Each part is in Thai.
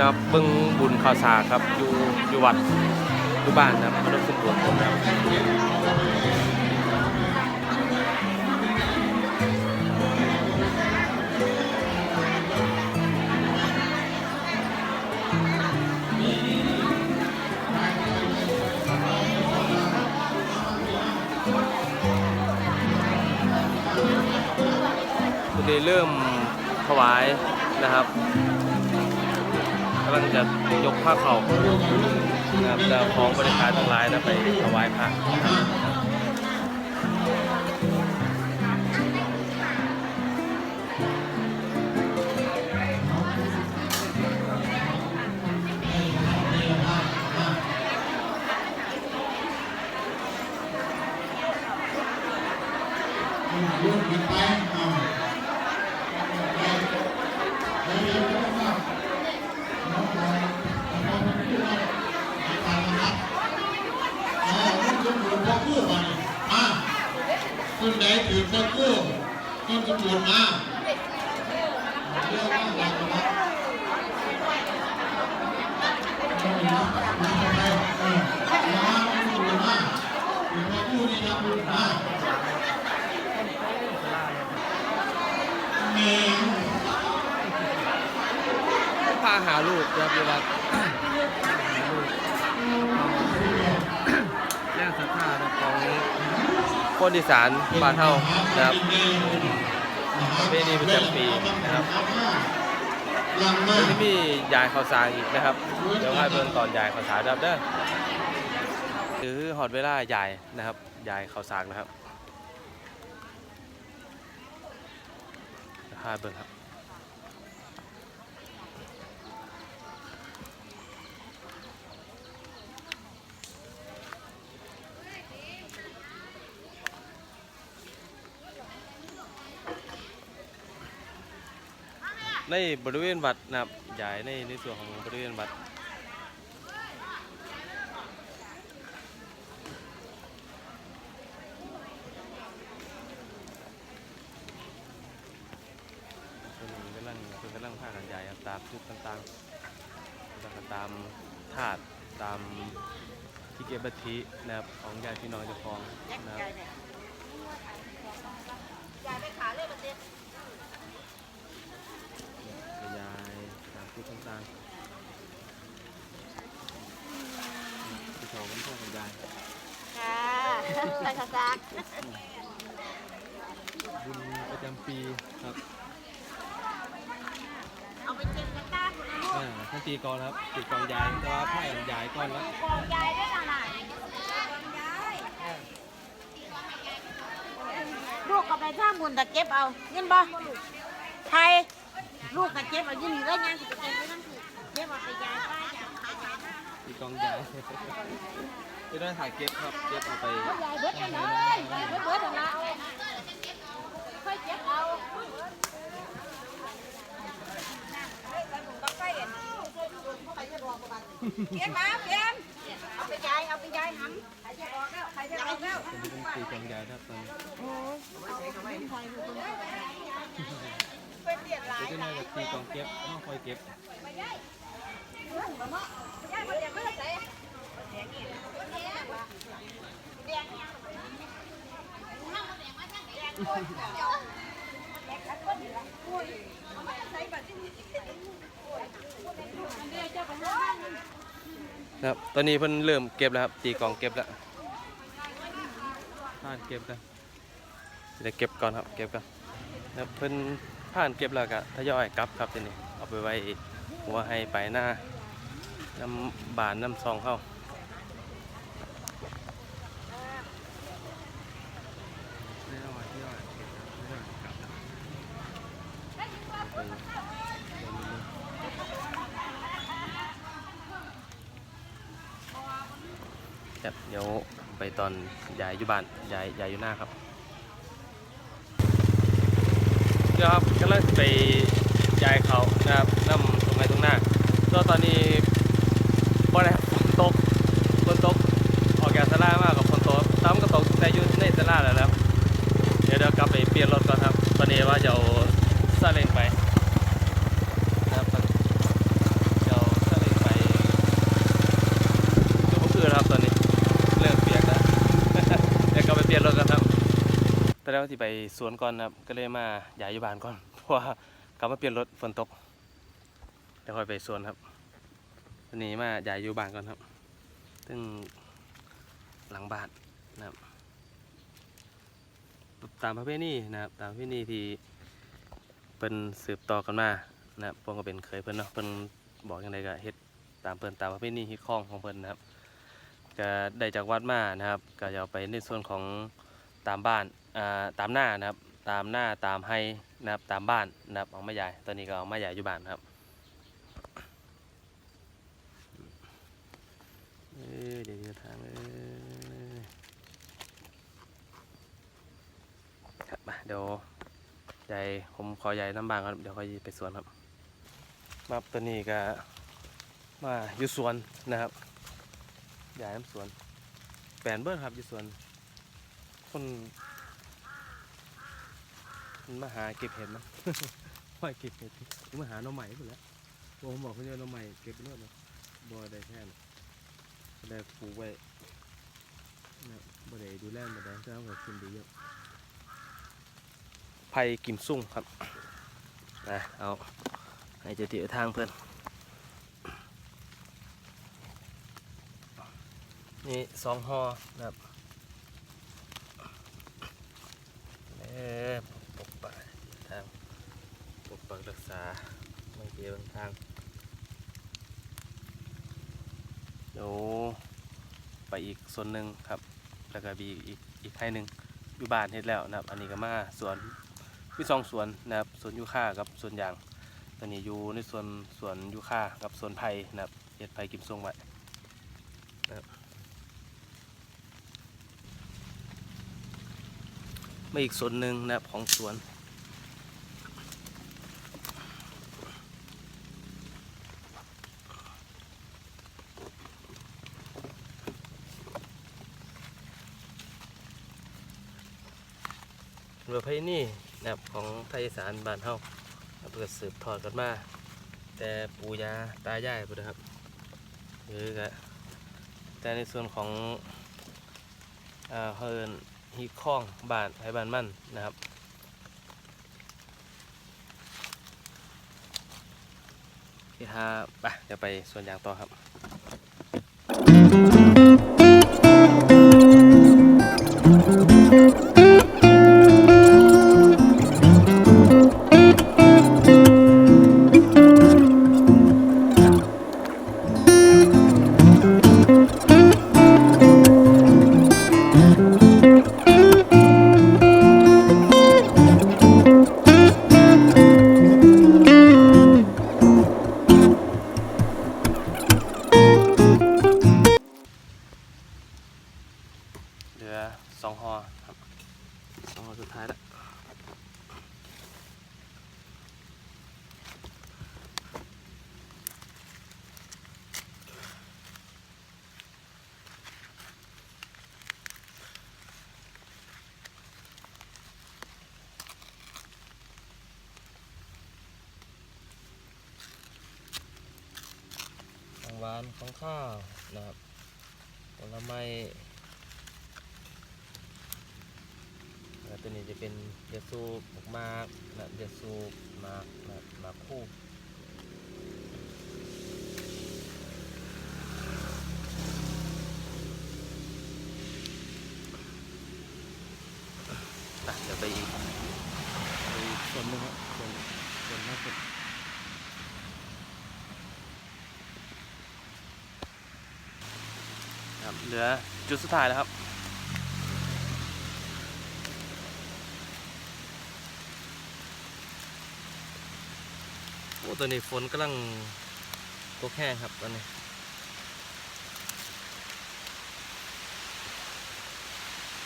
นะครับเบิ่งบุญข่าวสารครับอยู่อยู่วัดอยู่บ้านนะครับพนมสมบูรณ์นะครับเริ่มถวายนะครับ กำลังจะยกผ้าเข่านะครับจะของบริการทั้งหลายนะไปถวายพระเรื่องผิดไป คนไหนถือพระกู้ต้นสมุนมาเรื่องว่าอยากจะรับนะมาทำไมเออมาต้นสมุนมาถือพระกู้นี่นะคุณมาเมงพาหาลูกนะครับอยู่วัดแรงศรัทธานะรับของ คนอีสานบ้านเฮานะครับประเพณีประจำปีนะครับไม่แล้วที่มียายข้าวสารอีกนะครับ เดี๋ยวให้เบิ่งตอนยายข้าวสารครับเด้อคือหอดเวลายายนะครับยายข้าวสารนะครับให้เบิ่งครับ ในบริเวณวัดนะครับยายในในส่วนของบริเวณวัดตัวนี้กำลังเป็นกำลังพากันใหญ่ครับตามจุดต่างๆแล้วก็ตามถาดตามที่เก็บบัตรีนะครับของญาติพี่น้องเจ้าของนะครับกระยาย ตามจุดต่างๆที่เขาเป็นพวกกระยายค่ะใส่กระซักบุญประจำปีครับเอาไปเจ็บกระต้าคุณลูกอ่าท่านตีกลองครับตีกลองยายแต่ว่าไพ่ยายก้อนแล้วกองยายด้วยนะล่ะลูกก็ไปท่าบุญแต่เก็บเอาเงินบ่ไทย ลูกก็เก็บเอายืนอยู่แล้วยังสิไปเก็บไว้นั่นสิเก็บเอาไปยายป้ายายขายยายนะตีกองยายไม่ได้ถ่ายเก็บครับ เก็บเอาไปยายเบิดกันเลยยายเบิดเบิดกันละค่อยเก็บเอาเก็บมาเก็บเอาไปยายเอาไปยายหำใครจะออกแล้วใครจะออกแล้วผมเป็นตีกองยายครับตอนนี้ เป็นเดียดหลายเดี๋ยวจะน่าจะตีกลองเก็บห้องคอยเก็บยายมาเดียดไม่ได้ใส่ใส่บัตรที่นี่ครับ ตอนนี้เพิ่นเริ่มเก็บแล้วครับ ตีกลองเก็บแล้วผ่านเก็บแล้วเดี๋ยวเก็บก่อนครับ เก็บก่อนครับเพิ่น ผ่านเก็บแล้วก็ทยอยกลับครับทีนี้เอาไปไว้หัวให้ไปหน้าน้ำบานน้ำซองเข้าจับทยไปครับเดี๋ยวไปตอนยายอยู่บ้านยายยายอยู่หน้าครับ ดี๋ครับกำลยไปย้ายเขานะครับน้ำตรงไหนตรงหน้าก็ตอนนี้บ่ได้ฝนตกฝนตกออกจากสลามากกับฝนตกตั้มก็ตกในยุ่ในสลาแล้วครับเดี๋ยวเดี๋ยวกลับไปเปลี่ยนรถก่อนครับ ตอนนี้ว่าจะเอซาเล้งไปนะครับจะเอาซาเล้งไปก็คือครับตอนนี้ แรกว่าที่ไปสวนก่อนนะครับ ก็เลยมาย้ายอยู่บ้านก่อน เพราะว่ากลับมาเปลี่ยนรถฝนตกเดี๋ยวค่อยไปสวนครับวันนี้มาย้ายอยู่บ้านก่อนครับ ซึ่งหลังบ้านนะครับ ตามประเพณีนะครับ ตามประเพณีที่เป็นสืบต่อกันมานะครับพวกก็เป็นเคยเพิ่นเนาะเพิ่นบอกอย่างไรก็เฮ็ดตามเพิ่นตามประเพณีฮิตข้องของเพิ่นนะครับก็ได้จากวัดมานะครับ ก็จะเอาไปในส่วนของตามบ้าน ตามหน้านะครับ ตามหน้าตามให้นะครับตามบ้านนะครับเอามาใหญ่ตอนนี้ก็เอามาใหญ่อยู่บ้านครับเดี๋ยวเดี๋ยวทางเอ้ยครับมาเดี๋ยวใหญ่ผมขอใหญ่น้ำบางครับเดี๋ยวค่อยไปสวนครับมาตอนนี้ก็มาอยู่สวนนะครับยายน้ำสวนแปลนเบิร์ดครับอยู่สวนคน มาหาเก็บเห็ดมั้งว่าเก็บเห็ดมาหาหน่อใหม่หมดแล้วผมบอกเขาจะหน่อใหม่เก็บไปรวดเลยบ่ได้แค่นั้นได้ปลูกไว้นะบ่ได้ดูแลบ่ได้ก็เอาไปกินดีเยอะไผ่กิมซุ่งครับนะเอาให้เจะติวทางเพื่อนนี่สองหอนะครับเออปกปักทาง ปกปักรักษาไม่เกี่ยวทางเดี๋ยวไปอีกส่วนหนึ่งครับ แล้วก็มีอีกอีกให้หนึ่งอยู่บ้านเฮ็ดแล้วนะครับ อันนี้ก็มาสวนมีสองสวนนะครับสวนยูคากับสวนยางตอนนี้อยู่ในส่วนสวนยูคากับสวนไผ่นะครับเฮ็ดไผ่กิมทรงไว้มาอีกส่วนหนึ่งนะครับของสวน เรือไผ่นี่นะครับของไทยสานบ้านเฮาเปิดสืบทอดกันมา แต่ปู่ย่าตายายพุ่นนะครับหรือกะแต่ในส่วนของอ่าเฮินฮีคล้องบานไทยบานมั่นนะครับที่ห้าไปเดี๋ยวไปส่วนยางต่อครับเห สองหอครับสองหอสุดท้ายแล้วของหวานของข้าวนะครับผลไม้ แล้ว ตัวนี้จะเป็นยาสูบหมากนะยาสูบหมากนะหมากคู่อะเดี๋ยวไปอีกไปอีกส่วนหนึงครับส่วนส่วนล่าสุดครับเหลือจุดสุดท้ายแล้วครับ ตัวนี้ฝนกำลังตกแห้งครับตอนนี้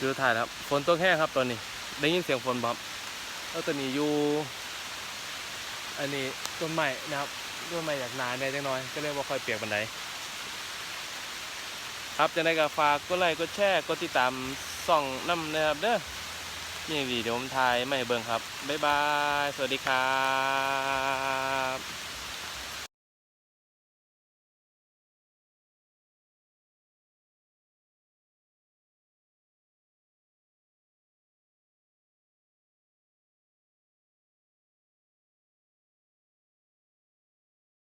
ดูถ่ายครับฝนตกแห้งครับตอนนี้ ได้ยินเสียงฝนบครับแล้วตัวนี้อยู่ อันนี้ต้นไม้นะครับต้นไม้อยากหนาแน่จังน้อย ก็เลยว่าค่อยเปียกบันไดครับจังได้ก็ฝากกดไลค์กดแชร์กดติดตามส่องน้ำนะครับเด้อ นี่วิดีโอผมถ่ายไม่เบิ่งครับ บ๊ายบาย สวัสดีครับ